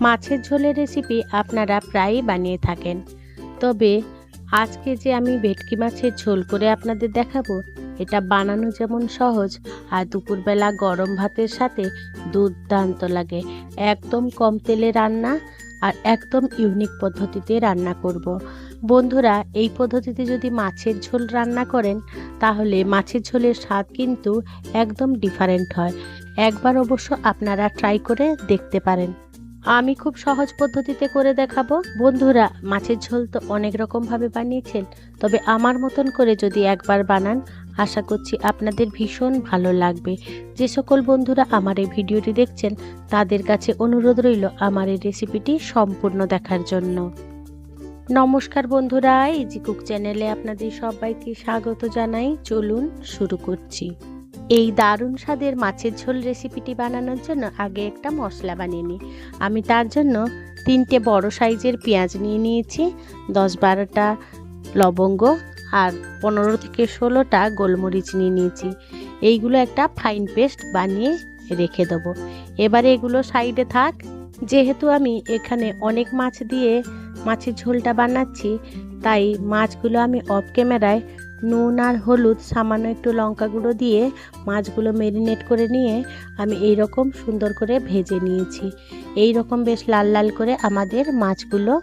মাছের ঝোলের রেসিপি আপনারা প্রায়ই বানিয়ে থাকেন। তবে আজকে যে আমি ভেটকি মাছের ঝোল করে আপনাদের দেখাবো, এটা বানানো যেমন সহজ আর দুপুরবেলা গরম ভাতের সাথে দুর্দান্ত লাগে। একদম কম তেলে রান্না আর একদম ইউনিক পদ্ধতিতে রান্না করব। বন্ধুরা, এই পদ্ধতিতে যদি মাছের ঝোল রান্না করেন, তাহলে মাছের ঝোলের স্বাদ কিন্তু একদম ডিফারেন্ট হয়। একবার অবশ্য আপনারা ট্রাই করে দেখতে পারেন। আমি খুব সহজ পদ্ধতিতে করে দেখাবো। বন্ধুরা, মাছের ঝোল তো অনেক রকমভাবে বানিয়েছেন, তবে আমার মতন করে যদি একবার বানান, আশা করছি আপনাদের ভীষণ ভালো লাগবে। যে সকল বন্ধুরা আমার এই ভিডিওটি দেখছেন, তাদের কাছে অনুরোধ রইল আমার এই রেসিপিটি সম্পূর্ণ দেখার জন্য। নমস্কার বন্ধুরা ইজি কুক চ্যানেলে আপনাদের সবাইকে স্বাগত জানাই। চলুন শুরু করছি। এই দারুণ স্বাদের মাছের ঝোল রেসিপিটি বানানোর জন্য আগে একটা মশলা বানিয়ে নিই। আমি তার জন্য তিনটে বড় সাইজের পেঁয়াজ নিয়ে নিয়েছি, দশ বারোটা লবঙ্গ আর পনেরো থেকে ষোলোটা গোলমরিচ নিয়ে নিয়েছি। এইগুলো একটা ফাইন পেস্ট বানিয়ে রেখে দেবো। এবারে এগুলো সাইডে থাক। যেহেতু আমি এখানে অনেক মাছ দিয়ে মাছের ঝোলটা বানাচ্ছি, তাই মাছগুলো আমি অফ ক্যামেরায় নুন আর হলুদ, সামান্য একটু লঙ্কা গুঁড়ো দিয়ে মাছগুলো মেরিনেট করে নিয়ে আমি এই রকম সুন্দর করে ভেজে নিয়েছি। এই রকম বেশ লাল লাল করে আমাদের মাছগুলো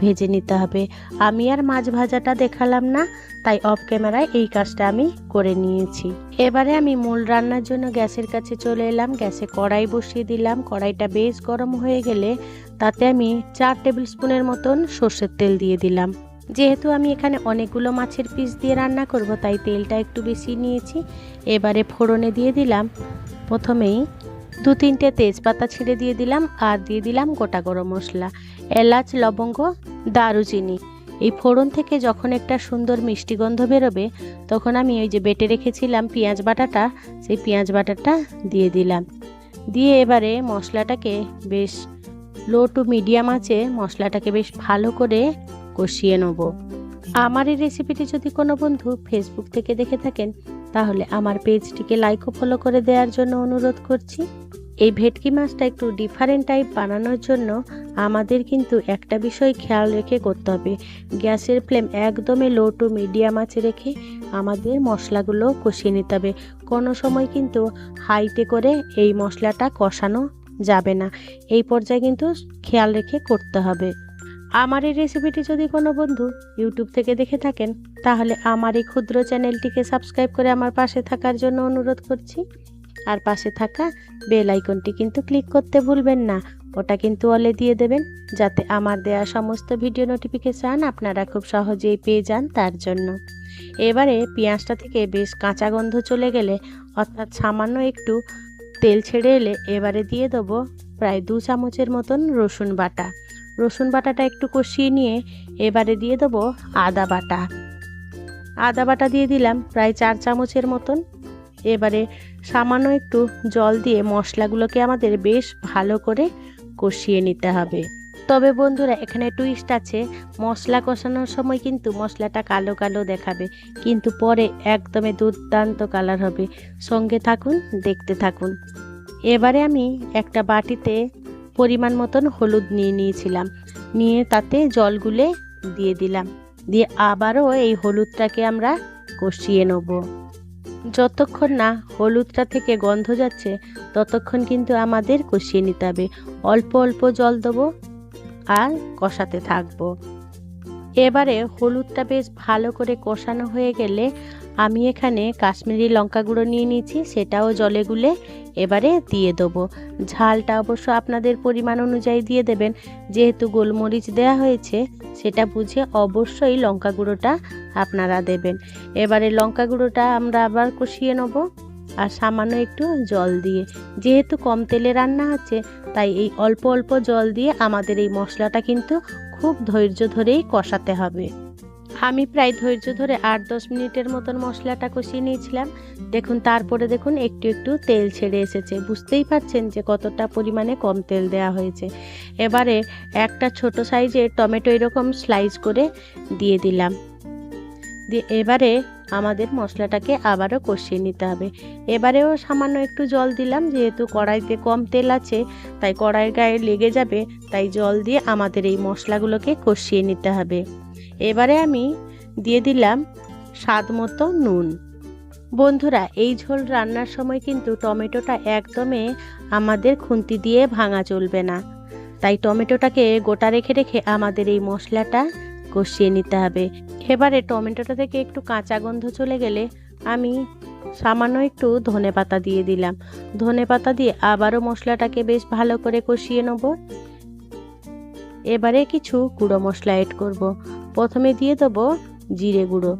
ভেজে নিতে হবে। আমি আর মাছ ভাজাটা দেখালাম না, তাই অফ ক্যামেরায় এই কাজটা আমি করে নিয়েছি। এবারে আমি মূল রান্নার জন্য গ্যাসের কাছে চলে এলাম। গ্যাসে কড়াই বসিয়ে দিলাম। কড়াইটা বেশ গরম হয়ে গেলে তাতে আমি চার টেবিল স্পুনের মতন সর্ষের তেল দিয়ে দিলাম। যেহেতু আমি এখানে অনেকগুলো মাছের পিস দিয়ে রান্না করব, তাই তেলটা একটু বেশি নিয়েছি। এবারে ফোড়নে দিয়ে দিলাম। প্রথমেই দু তিনটে তেজপাতা ছিঁড়ে দিয়ে দিলাম আর দিয়ে দিলাম গোটা গরম মশলা, এলাচ, লবঙ্গ, দারুচিনি। এই ফোড়ন থেকে যখন একটা সুন্দর মিষ্টি গন্ধ বেরোবে, তখন আমি ওই যে বেটে রেখেছিলাম পেঁয়াজ বাটাটা, সেই পেঁয়াজ বাটাটা দিয়ে দিলাম। দিয়ে এবারে মশলাটাকে বেশ লো টু মিডিয়াম আছে মশলাটাকে বেশ ভালো করে কষিয়ে নেব। আমার এই রেসিপিটি যদি কোনো বন্ধু ফেসবুক থেকে দেখে থাকেন, তাহলে আমার পেজটিকে লাইক ও ফলো করে দেওয়ার জন্য অনুরোধ করছি। এই ভেটকি মাছটা একটু ডিফারেন্ট টাইপ বানানোর জন্য আমাদের কিন্তু একটা বিষয় খেয়াল রেখে করতে হবে। গ্যাসের ফ্লেম একদমই লো টু মিডিয়াম আছে রেখে আমাদের মশলাগুলো কষিয়ে নিতে হবে। কোনো সময় কিন্তু হাইটে করে এই মশলাটা কষানো যাবে না। এই পর্যায়ে কিন্তু খেয়াল রেখে করতে হবে। আমার এই রেসিপিটি যদি কোনো বন্ধু ইউটিউব থেকে দেখে থাকেন, তাহলে আমার এই ক্ষুদ্র চ্যানেলটিকে সাবস্ক্রাইব করে আমার পাশে থাকার জন্য অনুরোধ করছি। আর পাশে থাকা বেল আইকনটি কিন্তু ক্লিক করতে ভুলবেন না, ওটা কিন্তু অলে দিয়ে দেবেন, যাতে আমার দেয়া সমস্ত ভিডিও নোটিফিকেশান আপনারা খুব সহজেই পেয়ে যান তার জন্য। এবারে পেঁয়াজটা থেকে বেশ কাঁচা গন্ধ চলে গেলে, অর্থাৎ সামান্য একটু তেল ছেড়ে এলে এবারে দিয়ে দেবো প্রায় দু চামচের মতন রসুন বাটা। রসুন বাটাটা একটু কষিয়ে নিয়ে এবারে দিয়ে দেবো আদা বাটা। আদা বাটা দিয়ে দিলাম প্রায় চার চামচের মতন। এবারে সামান্য একটু জল দিয়ে মশলাগুলোকে আমাদের বেশ ভালো করে কষিয়ে নিতে হবে। তবে বন্ধুরা, এখানে টুইস্ট আছে। মশলা কষানোর সময় কিন্তু মশলাটা কালো কালো দেখাবে, কিন্তু পরে একদমই দুর্দান্ত কালার হবে। সঙ্গে থাকুন, দেখতে থাকুন। এবারে আমি একটা বাটিতে পরিমাণ মতন হলুদ নিয়ে নিয়েছিলাম। নিয়ে তাতে জল গুলে দিয়ে দিলাম। দিয়ে আবারও এই হলুদটাকে আমরা কষিয়ে নেব। যতক্ষণ না হলুদটা থেকে গন্ধ যাচ্ছে, ততক্ষণ কিন্তু আমাদের কষিয়ে নিতে হবে। অল্প অল্প জল দেবো আর কষাতে থাকব। এবারে হলুদটা বেশ ভালো করে কষানো হয়ে গেলে আমি এখানে কাশ্মীরি লঙ্কা গুঁড়ো নিয়ে নিয়েছি, সেটাও জলে গুলে এবারে দিয়ে দেবো। ঝালটা অবশ্য আপনাদের পরিমাণ অনুযায়ী দিয়ে দেবেন। যেহেতু গোলমরিচ দেওয়া হয়েছে, সেটা বুঝে অবশ্যই লঙ্কা গুঁড়োটা আপনারা দেবেন। এবারে লঙ্কা গুঁড়োটা আমরা আবার কষিয়ে নেব আর সামান্য একটু জল দিয়ে। যেহেতু কম তেলে রান্না হচ্ছে তাই এই অল্প অল্প জল দিয়ে আমাদের এই মশলাটা কিন্তু খুব ধৈর্য ধরেই কষাতে হবে। আমি প্রায় ধৈর্য ধরে আট দশ মিনিটের মতন মশলাটা কষিয়ে নিয়েছিলাম। দেখুন, তারপরে দেখুন, একটু একটু তেল ছেড়ে এসেছে। বুঝতেই পারছেন যে কতটা পরিমাণে কম তেল দেয়া হয়েছে। এবারে একটা ছোট সাইজের টমেটো এরকম স্লাইস করে দিয়ে দিলাম। এবারে আমাদের মশলাটাকে আবারও কষিয়ে নিতে হবে। এবারেও সামান্য একটু জল দিলাম, যেহেতু কড়াইতে কম তেল আছে, তাই কড়াইয়ের গায়ে লেগে যাবে, তাই জল দিয়ে আমাদের এই মশলাগুলোকে কষিয়ে নিতে হবে। এবারে আমি দিয়ে দিলাম স্বাদ মতো নুন। বন্ধুরা, এই ঝোল রান্নার সময় কিন্তু টমেটোটা একদমে আমাদের খুন্তি দিয়ে ভাঙা চলবে না। তাই টমেটোটাকে গোটা রেখে রেখে আমাদের এই মশলাটা কষিয়ে নিতে হবে। এবারে টমেটোটা থেকে একটু কাঁচা গন্ধ চলে গেলে আমি সামান্য একটু ধনে পাতা দিয়ে দিলাম। ধনে পাতা দিয়ে আবারও মশলাটাকে বেশ ভালো করে কষিয়ে নেব। এবারে কিছু গুঁড়ো মশলা এড করব। প্রথমে দিয়ে দেবো জিরে গুঁড়ো।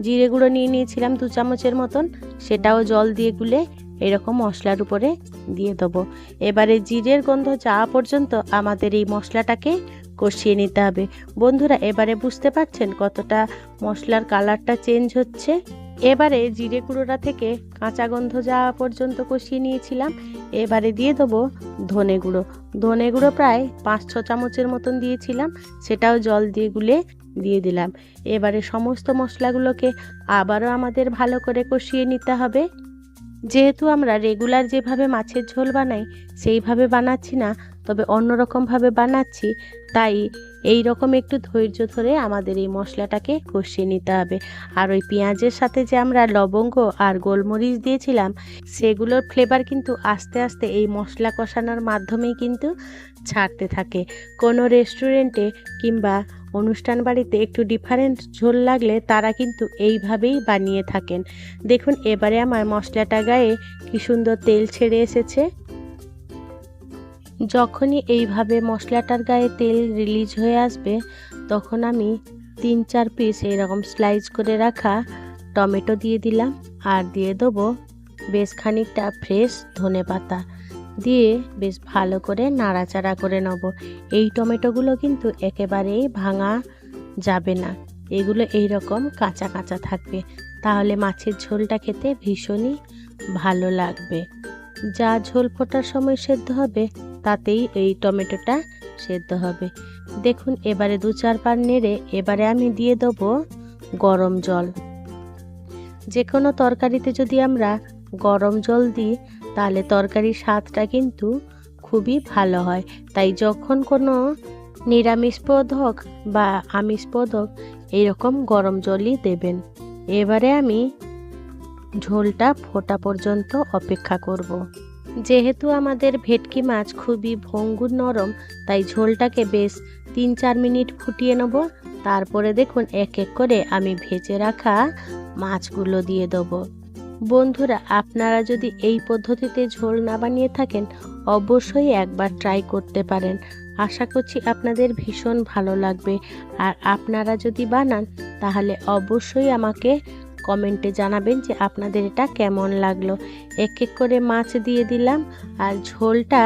জিরে গুঁড়ো নিয়ে নিয়েছিলাম দু চামচের মতন। সেটাও জল দিয়ে গুলে এরকম মশলার উপরে দিয়ে দেবো। এবারে জিরের গন্ধ যাওয়া পর্যন্ত আমাদের এই মশলাটাকে কষিয়ে নিতে হবে। বন্ধুরা, এবারে বুঝতে পারছেন কতটা মশলার কালারটা চেঞ্জ হচ্ছে? এবারে জিরে গুঁড়োটা থেকে কাঁচা গন্ধ যাওয়া পর্যন্ত কষিয়ে নিয়েছিলাম। এবারে দিয়ে দেবো ধনে গুঁড়ো। ধনে গুঁড়ো প্রায় পাঁচ ছ চামচের মতন দিয়েছিলাম, সেটাও জল দিয়ে গুলে দিয়ে দিলাম। এবারে সমস্ত মশলাগুলোকে আবারও আমাদের ভালো করে কষিয়ে নিতে হবে। যেহেতু আমরা রেগুলার যেভাবে মাছের ঝোল বানাই, সেইভাবে বানাচ্ছি না তবে অন্যরকমভাবে বানাচ্ছি, তাই এই রকম একটু ধৈর্য ধরে আমাদের এই মশলাটাকে কষিয়ে নিতে হবে। আর ওই পেঁয়াজের সাথে যে আমরা লবঙ্গ আর গোলমরিচ দিয়েছিলাম, সেগুলোর ফ্লেভার কিন্তু আস্তে আস্তে এই মশলা কষানোর মাধ্যমেই কিন্তু ছাড়তে থাকে। কোনো রেস্টুরেন্টে কিংবা অনুষ্ঠান বাড়িতে একটু ডিফারেন্ট ঝোল লাগলে তারা কিন্তু এইভাবেই বানিয়ে থাকেন। দেখুন, এবারে আমার মশলাটা গায়ে কি সুন্দর তেল ছেড়ে এসেছে। যখনই এইভাবে মশলাটার গায়ে তেল রিলিজ হয়ে আসবে, তখন আমি তিন চার পিস এইরকম স্লাইস করে রাখা টমেটো দিয়ে দিলাম আর দিয়ে দেবো বেশ খানিকটা ফ্রেশ ধনে পাতা। দিয়ে বেশ ভালো করে নাড়াচাড়া করে নেব। এই টমেটোগুলো কিন্তু একেবারেই ভাঙা যাবে না। এগুলো এই রকম কাঁচা কাঁচা থাকবে। তাহলে মাছের ঝোলটা খেতে ভীষণই ভালো লাগবে। যা ঝোল ফোটার সময় সেদ্ধ হবে তাতেই এই টমেটোটা সেদ্ধ হবে। দেখুন, এবারে দু চার পার নেড়ে এবারে আমি দিয়ে দেবো গরম জল। যে কোনো তরকারিতে যদি আমরা গরম জল দিই, তাহলে তরকারির স্বাদটা কিন্তু খুবই ভালো হয়। তাই যখন কোনো নিরামিষ পদ হোক বা আমিষ পদ হোক এইরকম গরম জলই দেবেন। এবারে আমি ঝোলটা ফোটা পর্যন্ত অপেক্ষা করব। যেহেতু আমাদের ভেটকি মাছ খুবই ভঙ্গুর নরম, তাই ঝোলটাকে বেশ তিন চার মিনিট ফুটিয়ে নেব। তারপরে দেখুন এক এক করে আমি ভেজে রাখা মাছগুলো দিয়ে দেবো। বন্ধুরা, আপনারা যদি এই পদ্ধতিতে ঝোল না বানিয়ে থাকেন, অবশ্যই একবার ট্রাই করতে পারেন। আশা করছি আপনাদের ভীষণ ভালো লাগবে। আর আপনারা যদি বানান, তাহলে অবশ্যই আমাকে কমেন্টে জানাবেন যে আপনাদের এটা কেমন লাগল। এক এক করে মাছ দিয়ে দিলাম আর ঝোলটা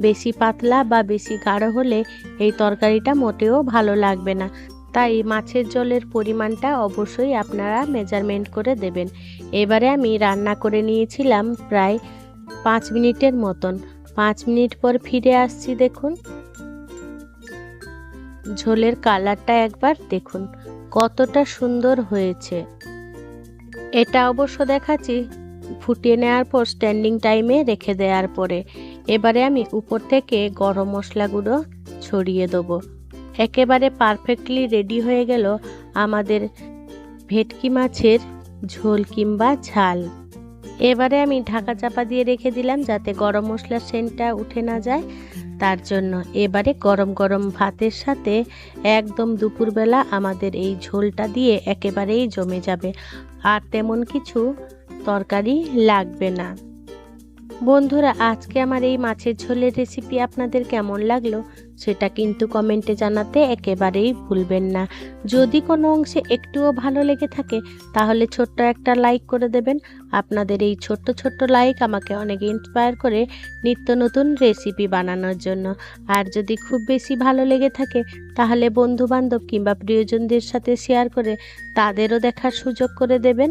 বেশি পাতলা বা বেশি গাঢ় হলে এই তরকারিটা মোটেও ভালো লাগবে না। তাই মাছের জলের পরিমাণটা অবশ্যই আপনারা মেজারমেন্ট করে দেবেন। এবারে আমি রান্না করে নিয়েছিলাম প্রায় পাঁচ মিনিটের মতন। পাঁচ মিনিট পর ফিরে আসছি দেখুন। ঝোলের কালারটা একবার দেখুন। কতটা সুন্দর হয়েছে। এটা অবশ্য দেখাচ্ছি। ফুটিয়ে নেওয়ার পর স্ট্যান্ডিং টাইমে রেখে দেওয়ার পরে। এবারে আমি উপর থেকে গরম মশলাগুলো ছড়িয়ে দেবো। একেবারে পারফেক্টলি রেডি হয়ে গেল আমাদের ভেটকি মাছের ঝোল কিংবা ঝাল। এবারে আমি ঢাকা চাপা দিয়ে রেখে দিলাম যাতে গরম মশলার সেন্টটা উঠে না যায়। তার জন্য। এবারে গরম গরম ভাতের সাথে একদম দুপুরবেলা আমাদের এই ঝোলটা দিয়ে একেবারেই জমে যাবে। আর তেমন কিছু তরকারি লাগবে না। বন্ধুরা, আজকে আমার এই মাছের ঝোলের রেসিপি আপনাদের কেমন লাগল? সেটা কিন্তু কমেন্টে জানাতে একেবারেই ভুলবেন না। যদি কোনো অংশে একটুও ভালো লেগে থাকে, তাহলে ছোট্ট একটা লাইক করে দেবেন। আপনাদের এই ছোট্ট ছোট্ট লাইক আমাকে অনেক ইন্সপায়ার করে নিত্য নতুন রেসিপি বানানোর জন্য। আর যদি খুব বেশি ভালো লেগে থাকে, তাহলে বন্ধু বান্ধব কিংবা প্রিয়জনদের সাথে শেয়ার করে তাদেরও দেখার সুযোগ করে দেবেন।